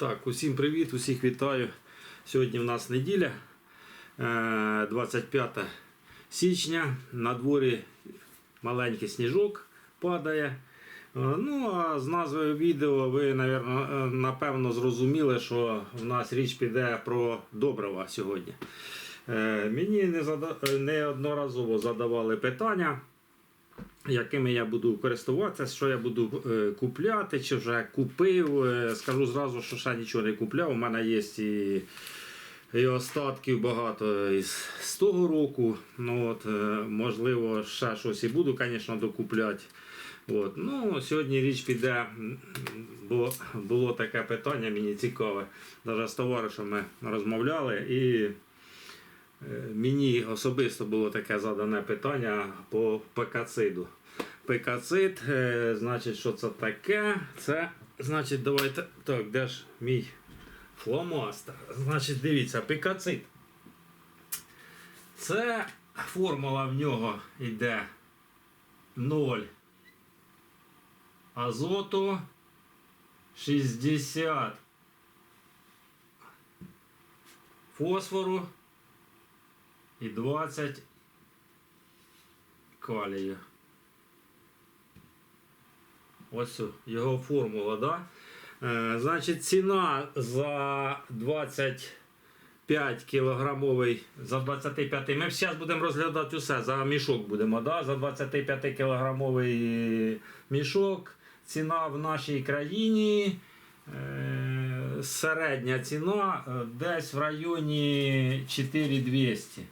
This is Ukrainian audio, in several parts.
Так, усім привіт, усіх вітаю. Сьогодні в нас неділя, е, 25 січня. На дворі маленький сніжок падає. Е, Ну, а з назвою відео ви, е, напевно, зрозуміли, що в нас річ піде про добрива сьогодні. Е, Мені е, неодноразово задавали питання якими я буду користуватися, що я буду е, купляти, чи вже купив. Е, Скажу зразу, що ще нічого не купляв. У мене є і, і остатків багато із з того року. Ну, от, е, можливо, ще щось і буду, звісно, докупляти. От. Ну, сьогодні річ піде, бо було таке питання, мені цікаве. Навіть з товаришем ми розмовляли і. Мені особисто було таке задане питання по пекациду. Пекацид, е, значить, що це таке? Це, значить, давайте. Так, де ж мій фломастер? Значить, дивіться, пекацид. Це формула в нього йде 0 азоту 60 фосфору і 20 калію. Ось його формула, да? Е, значить, ціна за 25 кілограмовий, за 25, ми зараз будемо розглядати усе, за мішок будемо, да? за 25 кілограмовий мішок. Ціна в нашій країні. е, Середня ціна е, десь в районі 4200.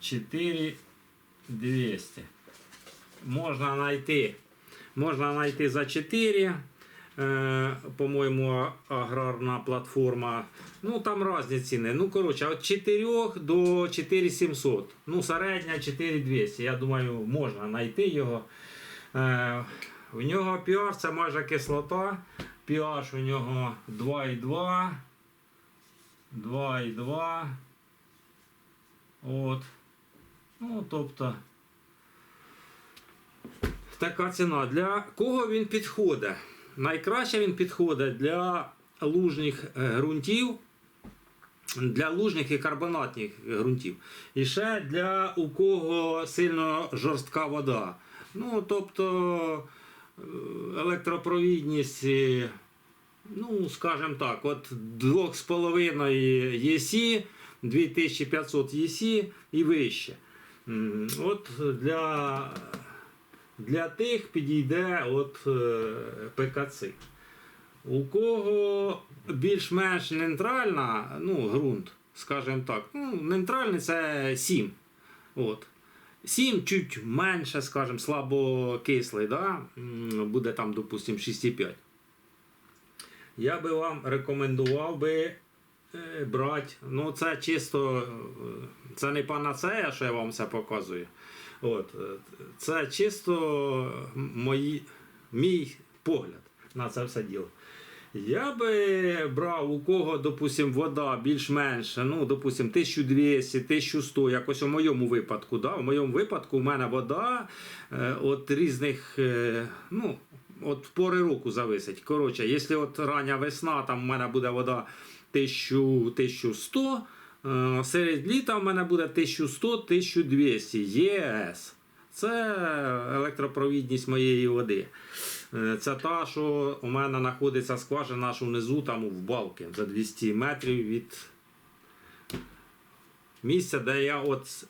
4200. Можна знайти. Можна знайти за 4. Е, по-моєму, аграрна платформа. Ну, там різні ціни. Ну, коротше, від 4 до 4700. Ну, середня 4200. Я думаю, можна знайти його. Е, в нього pH це майже кислота. pH у нього 2,2. 2,2. От. Ну, тобто. Така ціна. Для кого він підходить? Найкраще він підходить для лужних е, ґрунтів, для лужних і карбонатних ґрунтів. І ще для у кого сильно жорстка вода. Ну, тобто е, електропровідність, е, ну, скажімо так, от 2,5 ЄСі, 2500 ЄСі і вище. От для, для тих підійде от е, ПКЦ. У кого більш-менш нейтральна, ну, ґрунт, скажімо так, ну, нейтральний це 7. От. 7 чуть менше, скажімо, слабокислий, да? буде там, допустимо, 6,5. Я би вам рекомендував би е, брати. Ну, це чисто, е, це не панацея, що я вам все показую. От, е, це чисто мої, мій погляд на це все діло. Я би брав у кого, допустим, вода більш-менш, ну, допустим, 1200, 1100, якось у моєму випадку. Да? У моєму випадку у мене вода е, от різних, е, ну, от пори року зависить. Коротше, якщо от рання весна, там у мене буде вода 1000, 1100, е, серед літа в мене буде 1100-1200 ЄС. Це електропровідність моєї води. Е, Це та, що у мене знаходиться скважина аж внизу, там в балки, за 200 метрів від місця, де я от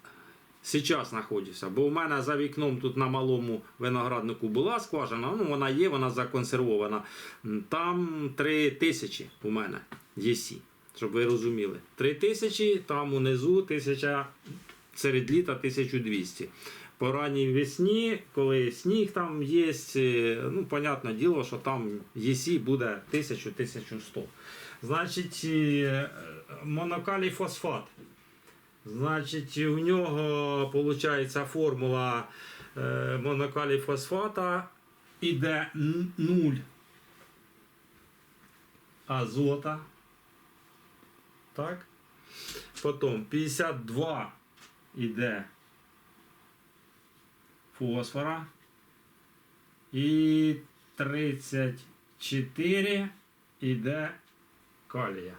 зараз знаходжуся. Бо у мене за вікном тут на малому винограднику була скважина, ну вона є, вона законсервована. Там 3 тисячі у мене єсі, щоб ви розуміли. 3 тисячі, там унизу 1000, серед літа 1200. По ранній весні, коли сніг там є, е, ну, понятне діло, що там ЄСі буде 1000-1100. Значить, е, монокалій фосфат. Значить, у нього виходить формула е, монокалій фосфата іде 0 азота. Так? Потім 52 іде фосфора. І 34 іде калія.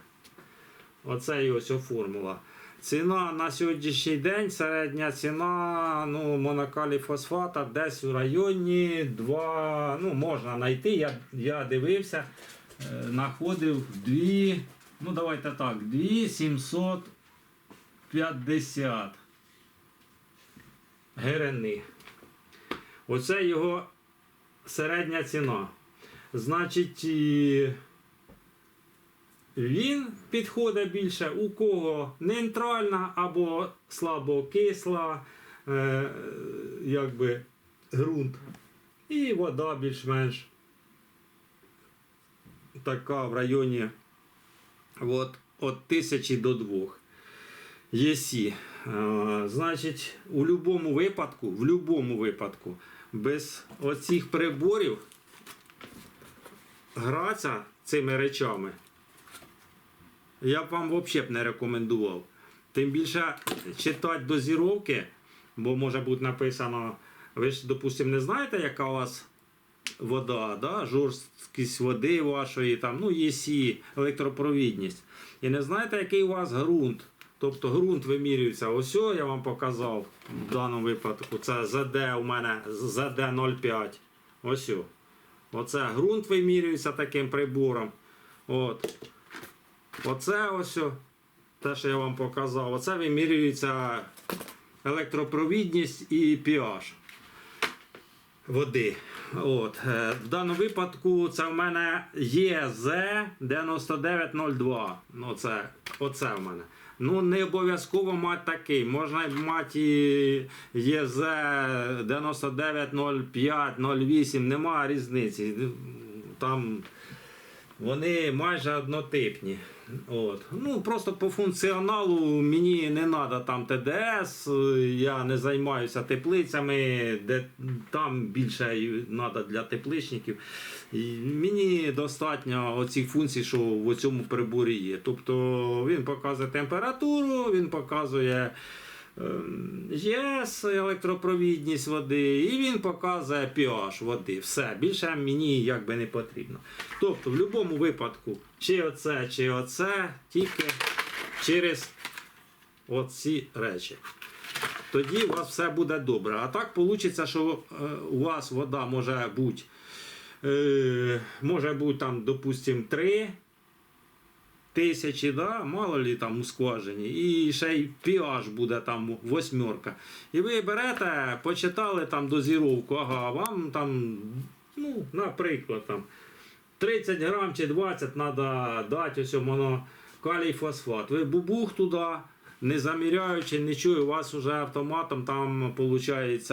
Оце і ось формула. Ціна на сьогоднішній день, середня ціна ну, монокалій фосфата десь у районі 2, ну можна знайти, я, я дивився, е, знаходив 2, ну давайте так, 2 750 гривни. Оце його середня ціна. Значить, він підходить більше у кого нейтральна або слабокисла, е, якби ґрунт. І вода більш-менш така в районі от, от тисячі до двох. ЄСі. Е, значить, у будь-якому випадку, в будь-якому випадку, без оцих приборів гратися цими речами я б вам взагалі б не рекомендував. Тим більше читати дозіровки, бо може бути написано, ви ж, допустимо, не знаєте, яка у вас вода, да? жорсткість води вашої, там, ну, ЄСі, електропровідність. І не знаєте, який у вас ґрунт. Тобто ґрунт вимірюється. Ось я вам показав в даному випадку. Це ЗД у мене ЗД 05. Ось. Оце ґрунт вимірюється таким прибором. От. Оце ось те, що я вам показав. Оце вимірюється електропровідність і pH води. От. е, В даному випадку це в мене ЄЗ 9902. Ну, це, оце в мене. Ну, не обов'язково мати такий. Можна мати ЄЗ 9905, 08, немає різниці. Там вони майже однотипні. От. Ну, просто по функціоналу мені не треба там ТДС, е, я не займаюся теплицями, де там більше треба для тепличників. І мені достатньо оцих функцій, що в цьому приборі є. Тобто він показує температуру, він показує. Ем, ЄС, електропровідність води, і він показує pH води. Все, більше мені якби не потрібно. Тобто, в будь-якому випадку, чи оце, чи оце, тільки через оці речі. Тоді у вас все буде добре. А так вийде, що е, у вас вода може бути, е, може бути там, допустимо, 3 тисячі, да? мало лі там у скважині, і ще й pH буде там восьмерка. І ви берете, почитали там дозіровку, ага, вам там, ну, наприклад, там 30 грам чи 20 треба дати ось воно калій фосфат. Ви бубух туди, не заміряючи нічого, у вас вже автоматом там виходить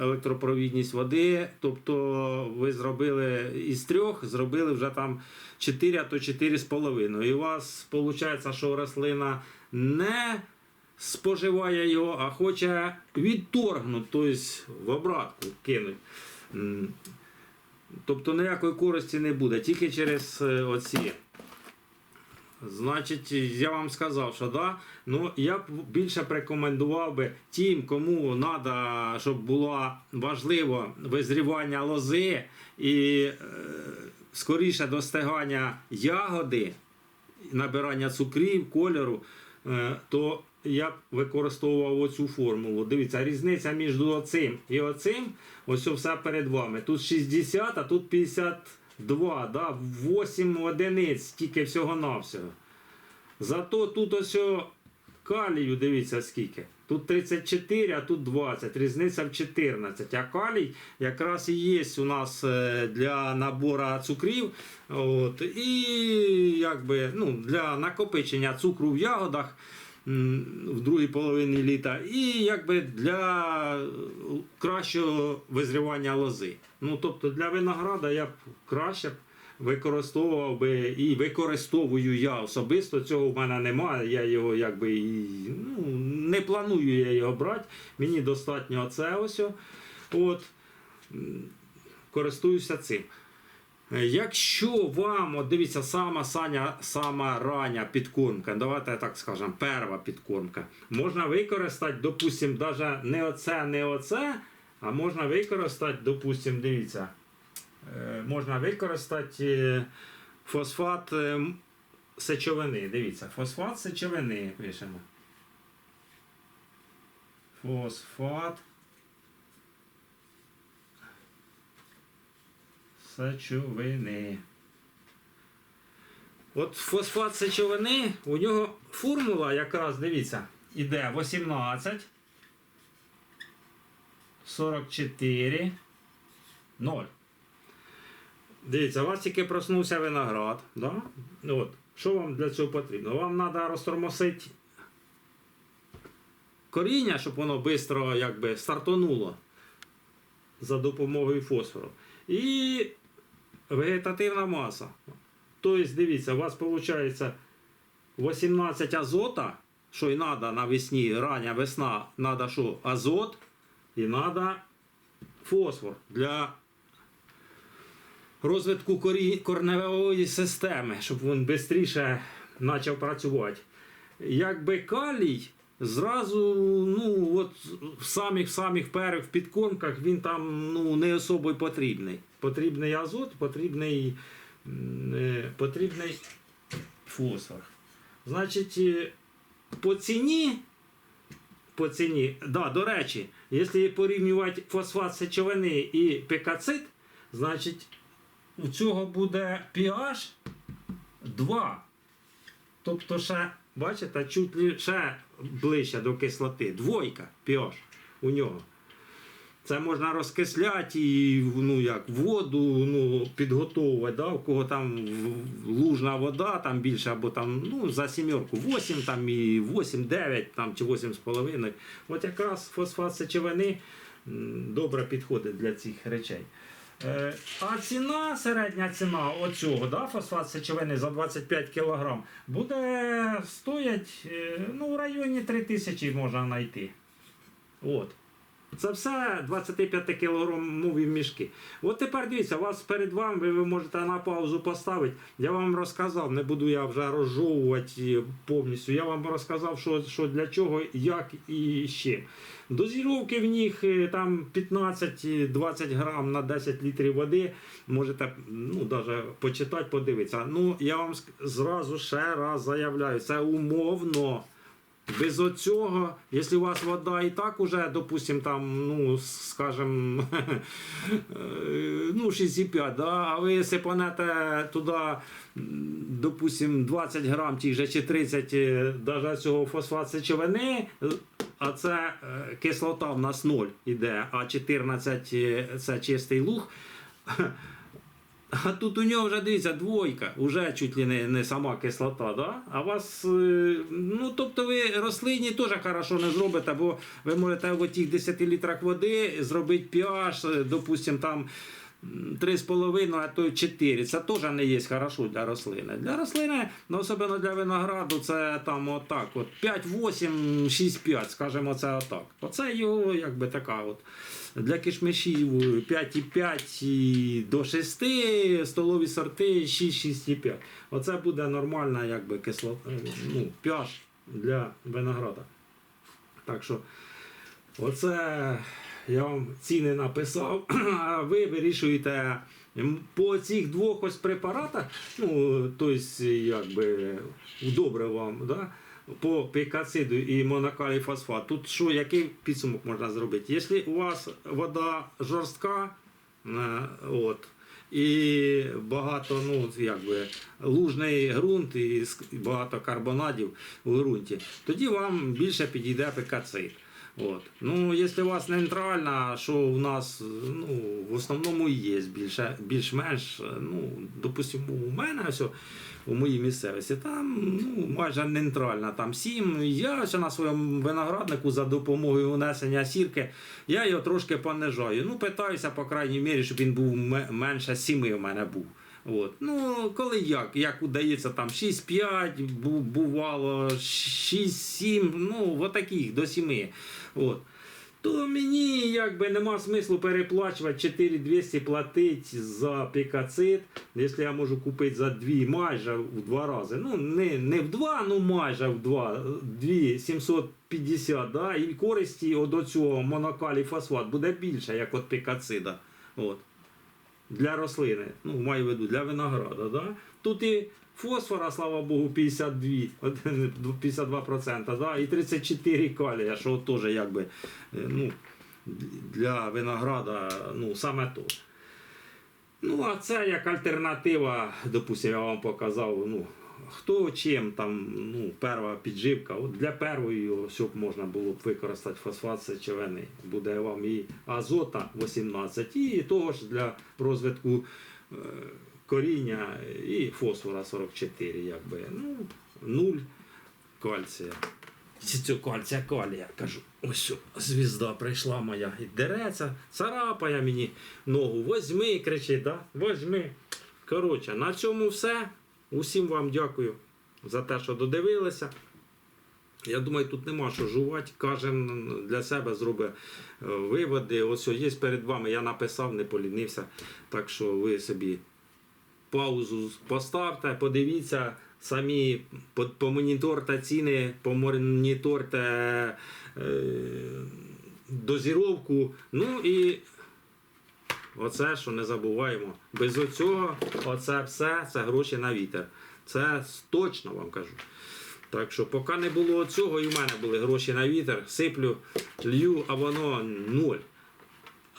електропровідність води. Тобто ви зробили із трьох, зробили вже там 4, а то 4,5. І у вас виходить, що рослина не споживає його, а хоче відторгнути, тобто в обратку кинуть. Тобто ніякої користі не буде, тільки через е, оці. Значить, я вам сказав, що да, ну я б більше рекомендував би тим, кому треба, щоб було важливо визрівання лози і е, скоріше достигання ягоди, набирання цукрів, кольору, е, то я б використовував оцю формулу. Дивіться, різниця між оцим і оцим, ось все перед вами. Тут 60, а тут 52, да? 8 одиниць тільки всього-навсього. Зато тут ось калію, дивіться скільки. Тут 34, а тут 20, різниця в 14. А калій якраз і є у нас е, для набору цукрів. От, і якби, ну, для накопичення цукру в ягодах в другій половині літа, і якби для кращого визрівання лози. Ну, тобто для винограда я б краще б використовував би і використовую я особисто. Цього в мене немає. Я його якби ну, не планую я його брати. Мені достатньо оце ось. От, користуюся цим. Е, Якщо вам, от дивіться, сама Саня, сама рання підкормка, давайте так скажемо, перша підкормка, можна використати, допустимо, навіть не оце, не оце, а можна використати, допустимо, дивіться, е, можна використати е, фосфат сечовини. Дивіться, фосфат сечовини пишемо. Фосфат. Сечовини. От фосфат сечовини, у нього формула якраз, дивіться, іде 18, 44, 0. Дивіться, у вас тільки проснувся виноград. Да? От. Що вам для цього потрібно? Вам треба розтормосити коріння, щоб воно швидко стартонуло за допомогою фосфору. І вегетативна маса. Тобто, дивіться, у вас виходить 18 азота, що і треба навесні, рання весна, треба що? Азот і треба фосфор для розвитку корневої системи, щоб він швидше почав працювати. Якби калій зразу, ну, от в самих самих перших підкормках він там ну, не особо потрібний. Потрібний азот, потрібний, е, потрібний фосфор. Значить, е, по ціні, по ціні, да, до речі, якщо порівнювати фосфат сечовини і пекацит, значить у цього буде pH 2. Тобто ще, бачите, чуть ще ближче до кислоти. Двойка pH у нього. Це можна розкисляти і ну, як, воду ну, підготовувати, да? у кого там лужна вода там більше, або там ну, за сімерку 8 там, і 8, 9 там, чи 8,5. От якраз фосфат сечовини добре підходить для цих речей. Е, А ціна, середня ціна оцього, да, фосфат сечовини за 25 кг буде стоять е, ну, в районі 3 тисячі можна знайти. От. Це все 25 кілограмові мішки. От тепер дивіться, вас перед вами, ви можете на паузу поставити. Я вам розказав, не буду я вже розжовувати повністю. Я вам розказав, що, що для чого, як і ще. Дозіровки в них е, там 15-20 грам на 10 літрів води. Можете ну, даже почитати, подивитися. Ну, я вам зразу ще раз заявляю, це умовно. Без оцього, якщо у вас вода і так уже, допустим, там, ну, скажем, ну, 6,5, да, а ви сипанете туди, допустим, 20 грам тих же чи 30 е, даже цього фосфат сечовини, е, а це е, кислота в нас 0 іде, а 14 е, це чистий луг. А тут у нього вже дивіться двойка, вже чуть ли не, не сама кислота, да? А вас, е, ну тобто ви рослині теж хорошо не зробите, бо ви можете в тих 10 літрах води зробити pH, е, допустим, там 3,5, а то й 4. Це теж не є хорошо для рослини. Для рослини, ну, особливо для винограду, це там отак, от 5-8, 6-5, скажімо, це отак. Оце його якби така от. Для кишмишів 5,5 і до 6, столові сорти 6-6,5. Оце буде нормальна якби, кислота, ну, pH для винограда. Так що, оце я вам ціни написав, а ви вирішуєте по цих двох ось препаратах, ну, тобто, якби, добре вам, да? по пікациду і монокалій фосфат. Тут що, який підсумок можна зробити? Якщо у вас вода жорстка, е, от, і багато, ну, якби, лужний ґрунт і багато карбонадів у ґрунті, тоді вам більше підійде пікацид. От. Ну, якщо у вас нейтральна, що у нас ну, в основному і є більш-менш, ну, допустимо, у мене ось, у моїй місцевості, там ну, майже нейтральна, там 7. Я ще на своєму винограднику за допомогою внесення сірки, я його трошки понижаю. Ну, питаюся, по крайній мірі, щоб він був ме- менше 7 у мене був. От. Ну, коли як, як удається там 6-5, бувало 6-7, ну, в таких до 7. От. То мені якби нема смислу переплачувати 4200 платити за пікацит, якщо я можу купити за 2 майже в два рази. Ну, не, не в два, ну майже в два, 2750, да? і користі от цього монокалій фосфат буде більше, як от пікацида. От для рослини, ну, маю в виду, для винограда. Да? Тут і Фосфора, слава Богу, 52 52%, да, і 34 калія, що теж якби е, ну, для винограда ну, саме то. Ну, а це як альтернатива, допустимо, я вам показав, ну, хто чим там, ну, перша підживка. От для першої, щоб можна було б використати фосфат сечовини, буде вам і азота 18, і того ж для розвитку е, коріння і фосфора 44, якби, ну, нуль кальція. Цю кальція калія, кажу, ось звізда прийшла моя і дереться, царапає мені ногу. Возьми, кричить, да? возьми. Коротше, на цьому все. Усім вам дякую за те, що додивилися. Я думаю, тут нема що жувати. Кожен для себе зробить е, виводи. Ось о, є перед вами. Я написав, не полінився. Так що ви собі паузу поставте, подивіться, самі по- помоніторте ціни, помоніторте е, дозіровку. Ну і оце, що не забуваємо. Без оцього, оце все, це гроші на вітер. Це точно вам кажу. Так що, поки не було цього, і в мене були гроші на вітер, сиплю, лью, а воно ноль.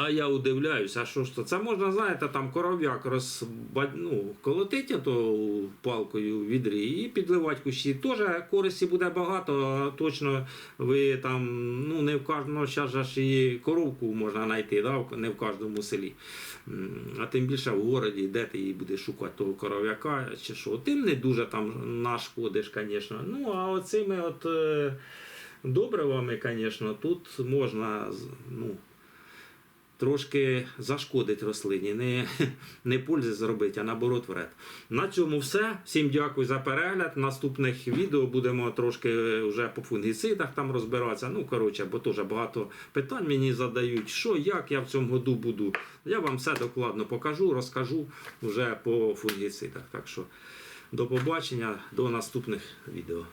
А я удивляюсь, а що ж то? Це можна, знаєте, там коров'як розба... ну, колотити то палкою в відрі і підливати кущі. Теж користі буде багато, а точно ви там, ну не в кожному зараз і коровку можна знайти, да? не в кожному селі. А тим більше в городі, де ти її будеш шукати того коров'яка чи що. Тим не дуже там нашкодиш, звісно. Ну, а оцими от е, добривами, звісно, тут можна ну, трошки зашкодить рослині, не, не пользи зробити, а наоборот вред. На цьому все. Всім дякую за перегляд. Наступних відео будемо трошки вже по фунгіцидах там розбиратися. Ну, коротше, бо теж багато питань мені задають, що, як я в цьому году буду. Я вам все докладно покажу, розкажу вже по фунгіцидах. Так що до побачення, до наступних відео.